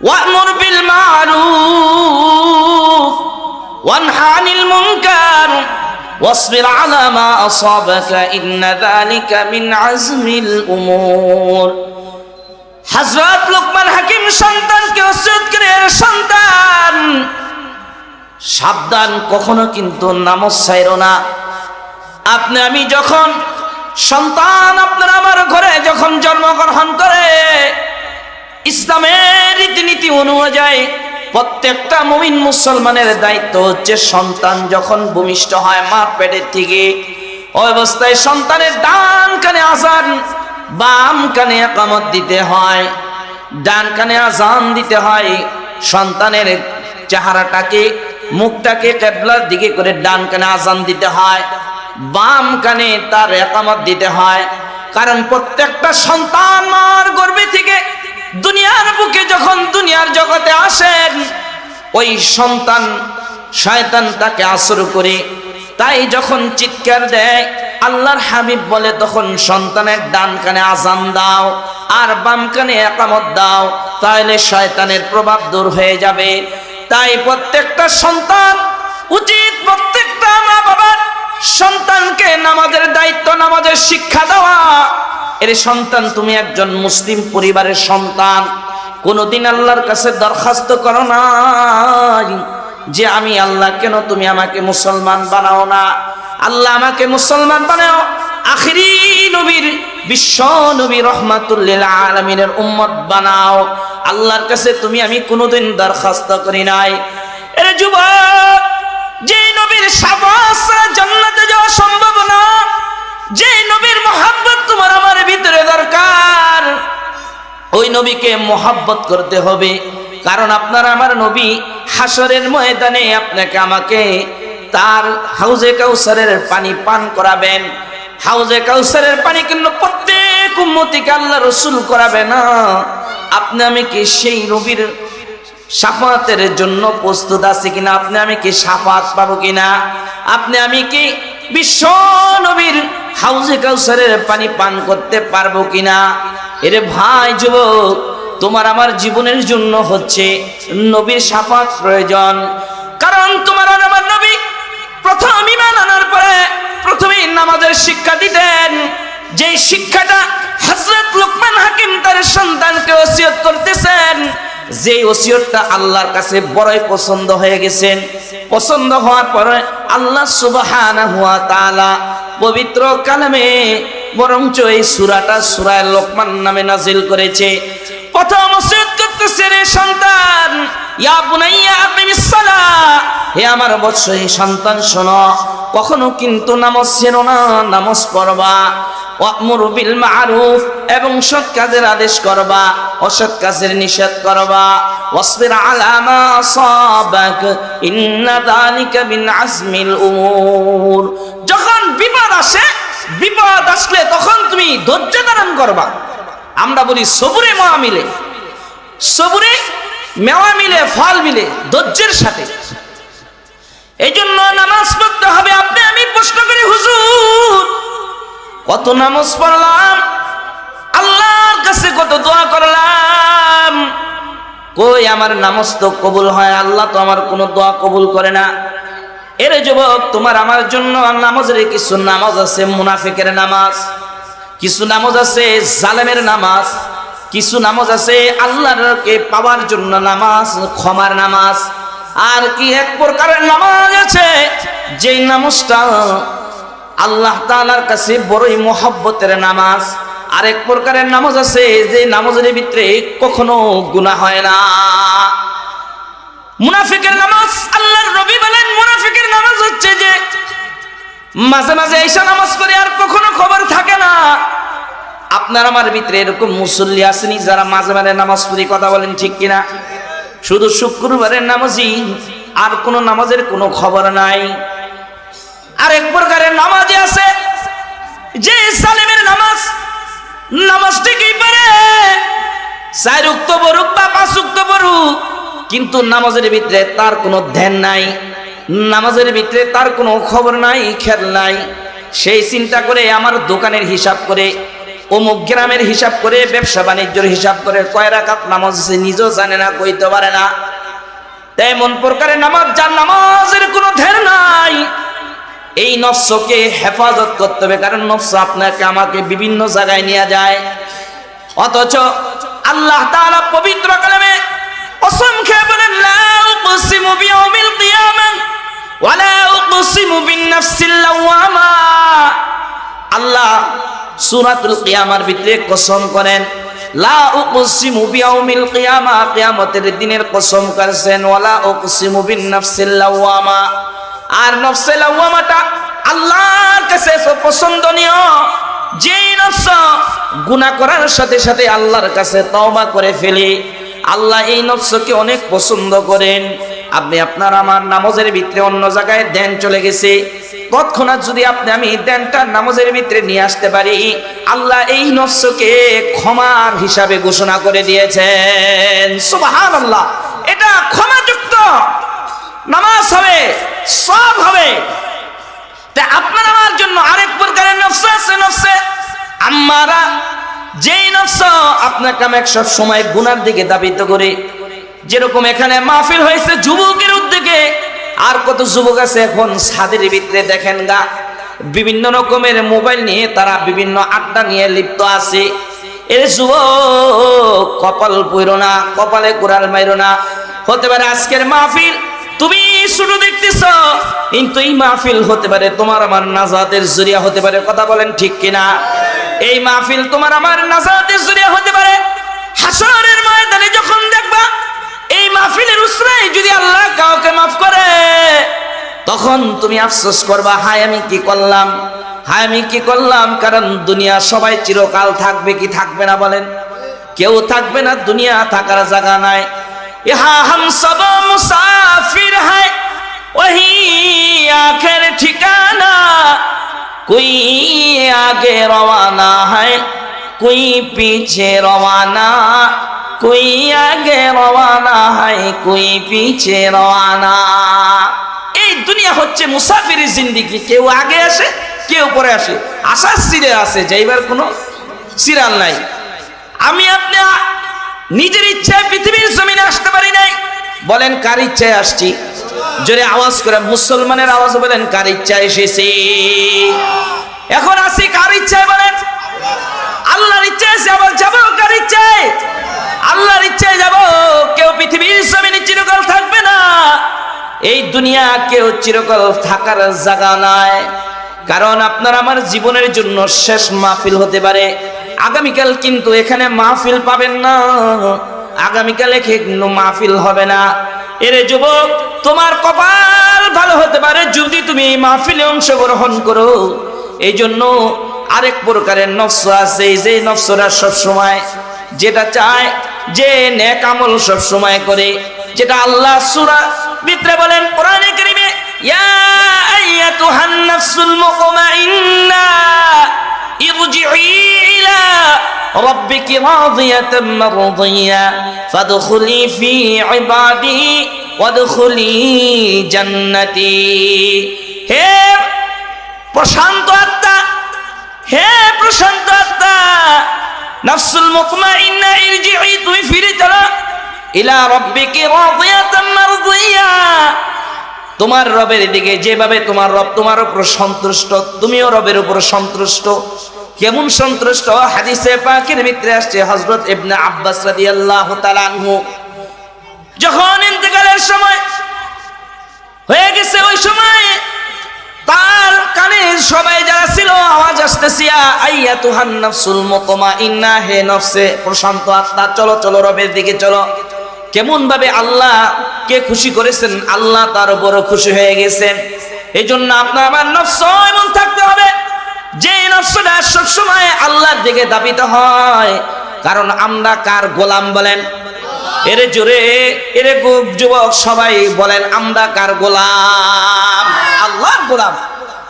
وأمر بالمعروف وانه عن المنكر واصبر على ما أصابك إن ذلك من عزم الأمور হজরত লোকমান হাকিম সন্তানকে ওসিয়ত করে "এ সন্তান সাবধান কখনো কিন্তু নামাজ ছাইরো না আপনি আমি যখন সন্তান আপনার আমার ঘরে যখন জন্মগ্রহণ করে ইসলামের রীতিনীতি অনুযায়ী প্রত্যেকটা মুমিন মুসলমানের দায়িত্ব হচ্ছে সন্তান যখন ভূমিষ্ঠ হয়, মার পেটের থেকে। অবস্থায় সন্তানের ডান কানে আজান বাম কানে একামত দিতে হয়। ডান কানে আজান দিতে হয়, সন্তানের চেহারাটাকে, মুখটাকে কেবলার দিকে করে ডান কানে আজান দিতে হয়, বাম কানে তার একামত দিতে হয়। কারণ প্রত্যেকটা সন্তান মার গর্ভে থেকে দুনিয়ার বুকে যখন দুনিয়ার জগতে আসেন, ওই সন্তান শয়তান তাকে আসর করে, তাই যখন চিৎকার দেয়, আল্লাহর হাবিব বলে, তখন সন্তানের ডান কানে আজান দাও, আর বাম কানে একামত দাও, তাহলে শয়তানের প্রভাব দূর হয়ে যাবে। তাই প্রত্যেকটা সন্তান উচিত, প্রত্যেকটা মা বাবার সন্তানকে নামাজের দায়িত্ব, নামাজের শিক্ষা দেওয়া। এর সন্তান তুমি একজন মুসলিম পরিবারের সন্তান। কোনোদিন আল্লাহর কাছে দরখাস্ত করো না যে আমি আল্লাহ কেন তুমি আমাকে মুসলমান বানাও না? আল্লাহ আমাকে মুসলমান বানাও। আখিরি নবীর, বিশ্ব নবী রহমাতুল্লিল আলমিনের উম্মত বানাও। আল্লাহর কাছে তুমি আমি কোনোদিন দরখাস্ত করি নাই। এর যুবক যে নবীর সাবাস জান্নাতে যাওয়া সম্ভব না। যে নবীর মোহাব্বত তোমার আমার নবীকে মোহাব্বত করতে হবে। কারণ আপনার আমার নবী হাসরের ময়দানে আপনাকে আমাকে তার হাউজে কাউসারের পানি পান করাবেন। হাউজে কাউসারের পানি কিন্তু প্রত্যেক উম্মতিকে আল্লাহ রসুল করাবে না। আপনি আমি কি সেই নবীর সাফাতের জন্য প্রস্তুত আছে কিনা? আপনি আমি কি সাফাত পাবো কিনা? আপনি আমি কি বিশ্ব নবীর হাউজে কাউসারের পানি পান করতে পারব কিনা? এরে ভাই যুবক, তোমার আমার জীবনের জন্য হচ্ছে নবীর সাফাত প্রয়োজন। কারণ তোমার আর আমার নবী প্রথম ইমান আনার পরে প্রথমেই নামাজের শিক্ষা দিতেন। যে শিক্ষাটা হজরত লোকমান হাকিম তার সন্তানকে ওসিয়ত করতেছেন যে ওসিয়তটা আল্লাহর কাছে বড়ই পছন্দ হয়ে গেছেন। পছন্দ হওয়ার পরে আল্লাহ সুবহানাহু ওয়া তাআলা পবিত্র কালামে বরঞ্চ এই সূরাটা সুরায় লোকমান নামে নাজিল করেছে। প্রথম করতেছে রে সন্তান। ইয়া আমার সন্তান, শোনো, কখনো কিন্তু না এবং সৎ কাজের আদেশ করবা, অসৎ কাজের নিষেধ করবা। যখন বিপদ আসে বিপদ আসলে তখন তুমি ধৈর্য ধারণ করবা। আমরা বলি সবুরে মহা মিলে। সবুরে মেওয়া মিলে, ফল মিলে, ধৈর্যের সাথে। এই জন্য নামাজ পড়তে হবে। আপনি, আমি প্রশ্ন করি, হুজুর, কত নামাজ পড়লাম? আল্লাহর কাছে কত দোয়া করলাম? কই, আমার নামাজ তো কবুল হয়? আল্লাহ তো আমার কোনো দোয়া কবুল করে না। এর যুবক, তোমার আমার জন্য নামাজের কিছু নামাজ আছে, মুনাফিকের নামাজ, কিছু নামাজ আছে, জালেমের নামাজ, কিছু নামাজ আছে আল্লাহকে পাওয়ার জন্য নামাজ, ক্ষমার নামাজ, আর কি এক প্রকারের নামাজ আছে, যেই নামাজটা আল্লাহ তাআলার কাছে বড়ই মহব্বতের নামাজ আর এক প্রকারের নামাজ আছে, যে নামাজের ভিতরে কখনো গুনাহ হয় না। মুনাফিকের নামাজ, আল্লাহর রবি বলেন, মুনাফিকের নামাজ হচ্ছে যে মাঝে মাঝে এইসা নামাজ করে আর কখনো খবর থাকে না। আপনার আমার ভিতরে এরকম মুসল্লি আসেনি যারা মাঝে মাঝে নামাজ পড়ি কথা বলেন ঠিক কিনা? শুধু শুক্রবারের নামাজই, আর কোনো নামাজের কোনো খবর নাই। আর এক প্রকারের নামাজই আছে, যে সালিমের নামাজ নামাজ ঠিকই পারে চার উক্ত বরুক বা পাঁচ উক্ত বরুক কিন্তু নামাজের ভিতরে তার কোনো ধ্যান নাই, নামাজের ভিতরে তার কোনো খবর নাই, খেয়াল নাই। সেই চিন্তা করে আমার দোকানের হিসাব করে, অমুক গ্রামের হিসাব করে, ব্যবসা বাণিজ্যের হিসাব করে, কয় রাকাত নামাজ আছে নিজেও জানে না, কইতে পারে না। তেমন প্রকারের নামাজ, যার নামাজের কোনো ধ্যান নাই, এই নফসকে হেফাজত করতে হবে, কারণ নফস আপনাকে, আমাকে বিভিন্ন জায়গায় নিয়ে যায়। অথচ আল্লাহ তাআলা পবিত্র কালামে কসম খেয়ে বলেন লা উকসিমু বিয়াউমিল কিয়ামাহ ওয়া লা উকসিমু বিন নাফসিল লাওয়ামা। আল্লাহ সূরাতুল কিয়ামার ভিতরে কসম করেন লা উকসিমু বিয়াউমিল কিয়ামা, কিয়ামতের দিনের কসম করেছেন, ওয়ালা উকসিমু বিন নাফসিল লাওয়ামা। আর নফসে লাওয়ামাটা আল্লাহর কাছে পছন্দনীয়। যেই নফস গুনাহ করার সাথে সাথে আল্লাহর কাছে তওবা করে ফেলে। আল্লাহ এই নফসকে অনেক পছন্দ করেন। আপনি আপনার আমার নামাজের ভিতরে অন্য জায়গায় ধ্যান চলে গেছে। তৎক্ষণাৎ যদি আপনি আমি ধ্যানটা নামাজের ভিতরে নিয়ে আসতে পারি, আল্লাহ এই নফসকে ক্ষমার হিসাবে ঘোষণা করে দিয়েছেন। সুবাহান আল্লাহ এটা ক্ষমাযুক্ত। নামাজ হবে সব হবে। তা আপনার আমার জন্য আরেক প্রকারের নফস আছে নফসে আমারা যেই নফস আপনাকে আমি সব সময় গুনার দিকে দাবিত করে। যেরকম এখানে মাহফিল হয়েছে যুবকের উদ্যোগে, আর কত যুবক আছে এখন ছাদের ভিতরে দেখেন গা। বিভিন্ন রকমের মোবাইল নিয়ে তারা বিভিন্ন আড্ডা নিয়ে লিপ্ত আছে। এ যুবক, কপাল পইরো না, কপালে কোরাল মাইরো না। হতে পারে আজকের মাহফিল তুমি শুধু দেখতেছ, কিন্তু এই মাহফিল হতে পারে তোমার আমার নাজাতের জরিয়া হতে পারে, কথা বলেন ঠিক কিনা? এই মাহফিল তোমার আমার নাজাতের জরিয়া হতে পারে। হাসরের ময়দানে যখন দেখবা, এই মাহফিলের উসরাই যদি আল্লাহ কাউকে মাফ করে, তখন তুমি আফসোস করবা, হায় আমি কি করলাম? হায় আমি কি করলাম? কারণ দুনিয়া সবাই চিরকাল থাকবে কি থাকবে না বলেন? কেউ থাকবে না, দুনিয়া থাকার জায়গা নাই। ইহা হাম সব মুসাফির है वही आखिर ठिकाना कोई आगे रवाना है कोई पीछे रवाना कोई आगे रवाना है कोई पीछे रवाना এই দুনিয়া হচ্ছে মুসাফিরের জিন্দিগি কেউ আগে আসে কেউ পরে আসে আসার সিরে আছে যাইবার কোনো সিরাল নাই আমি আপনি আ- নিজের ইচ্ছায় পৃথিবীর জমিনে আসতে পারি নাই। বলেন, কার ইচ্ছায় আসছি? জোরে আওয়াজ করে, মুসলমানের আওয়াজ বলেন, কার ইচ্ছায় এসেছি? এখন আসি কার ইচ্ছায় বলেন? আল্লাহর ইচ্ছায় আবার যাব কার ইচ্ছায়? আল্লাহর ইচ্ছায় যাব, কেউ পৃথিবীর জমিনে চিরকাল থাকবে না। এই দুনিয়া কেউ চিরকাল থাকার জায়গা নাই। কারণ আপনার আমার জীবনের জন্য শেষ মাহফিল হতে পারে। আগামীকাল কিন্তু এখানে মাহফিল পাবেন না। আগামীকাল কিন্তু মাহফিল হবে না। এরে যুবক, তোমার কপাল ভালো হতে পারে যদি তুমি মাহফিলে অংশগ্রহণ করো। এই জন্য আরেক প্রকারের নফস আছে যে নফসরা সব সময় যেটা চায়, যে নেক আমল সব সময় করে। যেটা আল্লাহ সূরা ভিতরে বলেন, কোরআনে কারীমে, ইয়া আইয়াতুহান নাফসুল মুতমাইন্না। ইরজিই ইলা রাব্বিকি রাদিয়াতাম মারদিয়া ফাদখুলি ফি ইবাদি ওয়াদখুলি জান্নাতি। হে প্রশান্ত আত্মা, হে প্রশান্ত আত্মা, নফসুল মুতমাইন্না ইরজিই তুমি ফিরে চলো ইলা রাব্বিকি রাদিয়াতাম মারদিয়া। তোমার রবের দিকে, যেভাবে তোমার রব তোমার উপর সন্তুষ্ট, তুমিও রবের উপর সন্তুষ্ট। কেমন সন্তুষ্ট? হাদিসে পাকের ভিতরে আসছে হজরত ইবনে আব্বাস রাদিয়াল্লাহু তাআলা আনহু। যখন ইন্তেকালের সময় হয়ে গেছে, ওই সময় তার কানে সবাই যারা ছিল, আওয়াজ আসতেছি আইয়া তুহান নফসুল মুতমাইন্না, হে নফসে, প্রশান্ত আত্মা, চলো চলো, রবের দিকে চলো। কেমন ভাবে আল্লাহ কে খুশি করেছেন, আল্লাহ তার উপর খুশি হয়ে গেছেন। এই জন্য আপনার আমার নফস এমন থাকতে হবে। যে নফসটা সবসময় আল্লাহর দিকে দাবিত হয়, কারণ আমরা কার গোলাম বলেন? এরে জোরে, এরে যুবক সবাই বলেন, আমরা কার গোলাম? আল্লাহর গোলাম।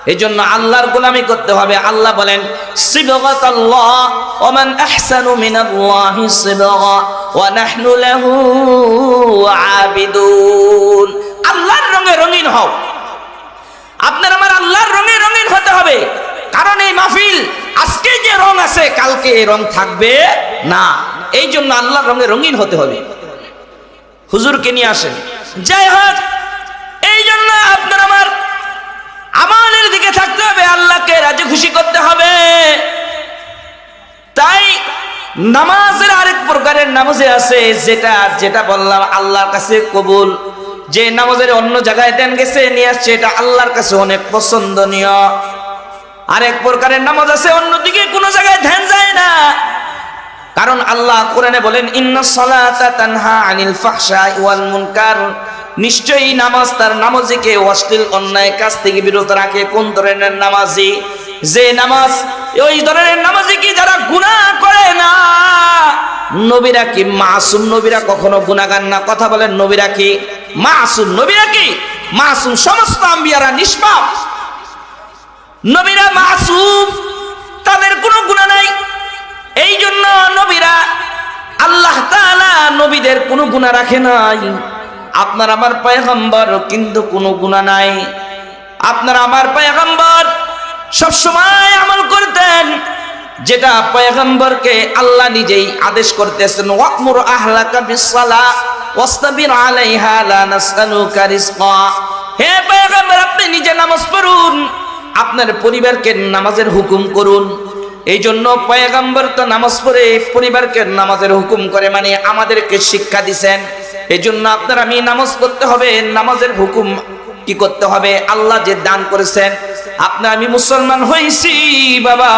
এই জন্য আল্লাহর গোলামি করতে হবে। আল্লাহ বলেন আল্লাহ ওয়া আল্লাহর রঙে রঙিন হও। আপনার আমার আল্লাহর রঙে রঙিন হতে হবে। কারণ এই মাহফিল, আজকে যে রং আছে, কালকে এই রং থাকবে না। এই জন্য আল্লাহর রঙে রঙিন হতে হবে। হুজুরকে নিয়ে আসেন। যাই হোক, এই জন্য আপনার আমার আমাদের দিকে থাকতে হবে, আল্লাহকে রাজি খুশি করতে হবে। তাই নামাজের আরেক প্রকারের নামাজে আছে, যেটা যেটা বললাম, আল্লাহর কাছে কবুল। যে নামাজের অন্য জায়গায় দেন গেছে, নিয়ে আসছে, এটা আল্লাহর কাছে অনেক পছন্দনীয়। আরেক প্রকারের নামাজ আছে, অন্যদিকে কোনো জায়গায় ধ্যান যায় না। কারণ আল্লাহ কোরআনে বলেন তানহা আনিল ওয়াল মুনকার। নিশ্চয়ই নামাজ তার নামাজিকে অশ্লীল অন্যায় কাজ থেকে বিরত রাখে। কোন ধরনের নামাজি? যে নামাজ, ওই ধরনের নামাজি কি যারা গুনাহ করে না? নবীরা কি মাসুম নবীরা কখনো গুনাহগার না? কথা বলেন, নবীরা কি মাসুম নবীরা কি? মাসুম সমস্ত আম্বিয়ারা নিষ্পাপ। নবীরা মাসুম, তাদের কোনো গুণা নাই। এই জন্য নবীরা আল্লাহ নবীদের কোনো গুণা রাখে নাই। আপনার আমার পয়গম্বর কিন্তু কোনো গুণা নাই। আপনার আমার পয়গম্বর সব সময় আমল করতেন, যেটা পয়গম্বরকে আল্লাহ নিজেই আদেশ করতেছেন, ওয়াকমুর আহলাকা বিসসালা, ওয়াস্তাবির আলাইহা লা নাসআলুকা রিজকা। হে পয়গম্বর, আপনি নিজে নামাজ পড়ুন। আপনার পরিবারকে নামাজের হুকুম করুন। এই জন্য পয়গাম্বর তো নামাজ পড়ে পরিবারকে নামাজের হুকুম করে মানে আমাদেরকে শিক্ষা দিছেন। এই জন্য আপনার আমি নামাজ পড়তে হবে, নামাজের হুকুম কি করতে হবে? আল্লাহ যে দান করেছেন। আপনার আমি মুসলমান হয়েছি বাবা,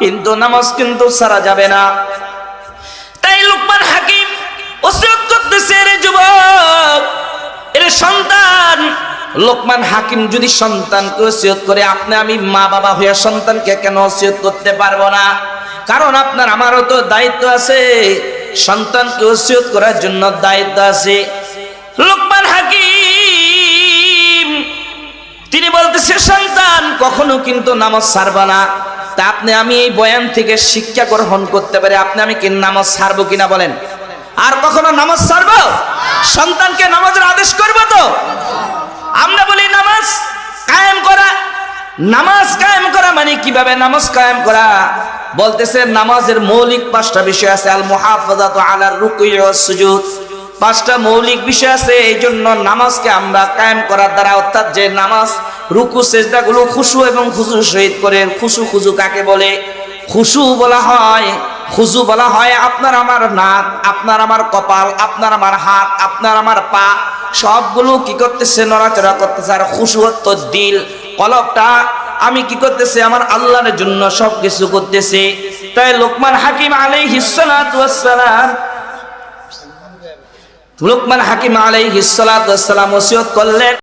কিন্তু নামাজ কিন্তু সারা যাবে না। তাই লুকমান হাকিম ওসিয়ত করতেছে রে যুবক, এর সন্তান লোকমান হাকিম যদি সন্তানকে ওসিয়ত করে, আপনি আমি মা বাবা হয়ে সন্তানকে কেন ওসিয়ত করতে পারব না? কারণ আপনার আমারও তো দায়িত্ব আছে, সন্তানকে ওসিয়ত করার জন্য দায়িত্ব আছে। লোকমান হাকিম, তিনি বলতেছে, সন্তান, কখনো কিন্তু নামাজ ছাড়বা না। তা আপনি আমি এই বয়ান থেকে শিক্ষা গ্রহণ করতে পারি, আপনি আমি কি নামাজ ছাড়বো কিনা বলেন? আর কখনো নামাজ ছাড়বো? সন্তানকে নামাজের আদেশ করব তো? আমরা বলি নামাজ কায়েম করা। নামাজ কায়েম করা মানে কীভাবে নামাজ কায়েম করা? বলতেছে নামাজের মৌলিক পাঁচটা বিষয় আছে আল মুহাফাজাত আলার রুকুই সুজুদ। পাঁচটা মৌলিক বিষয় আছে এই জন্য নামাজকে আমরা কায়েম করার দ্বারা, অর্থাৎ যে নামাজ, রুকু, সেজদাগুলো খুশু এবং খুশু সহিত করে, খুশু খুশু কাকে বলে? খুশু বলা হয় খুজু বলা হয় আপনার আমার নাক, আপনার আমার কপাল, আপনার আমার হাত, আপনার আমার পা সবগুলো কি করতেছে? নড়াচড়া করতেছে। আর খুশু হতো দিল, কলবটা আমি কি করতেছি? আমার আল্লাহর জন্য সব কিছু করতেছি। তাই লোকমান হাকিম আলাই সালাতু লোকমান হাকিম আলাই সালাতু ওসিয়ত করলেন।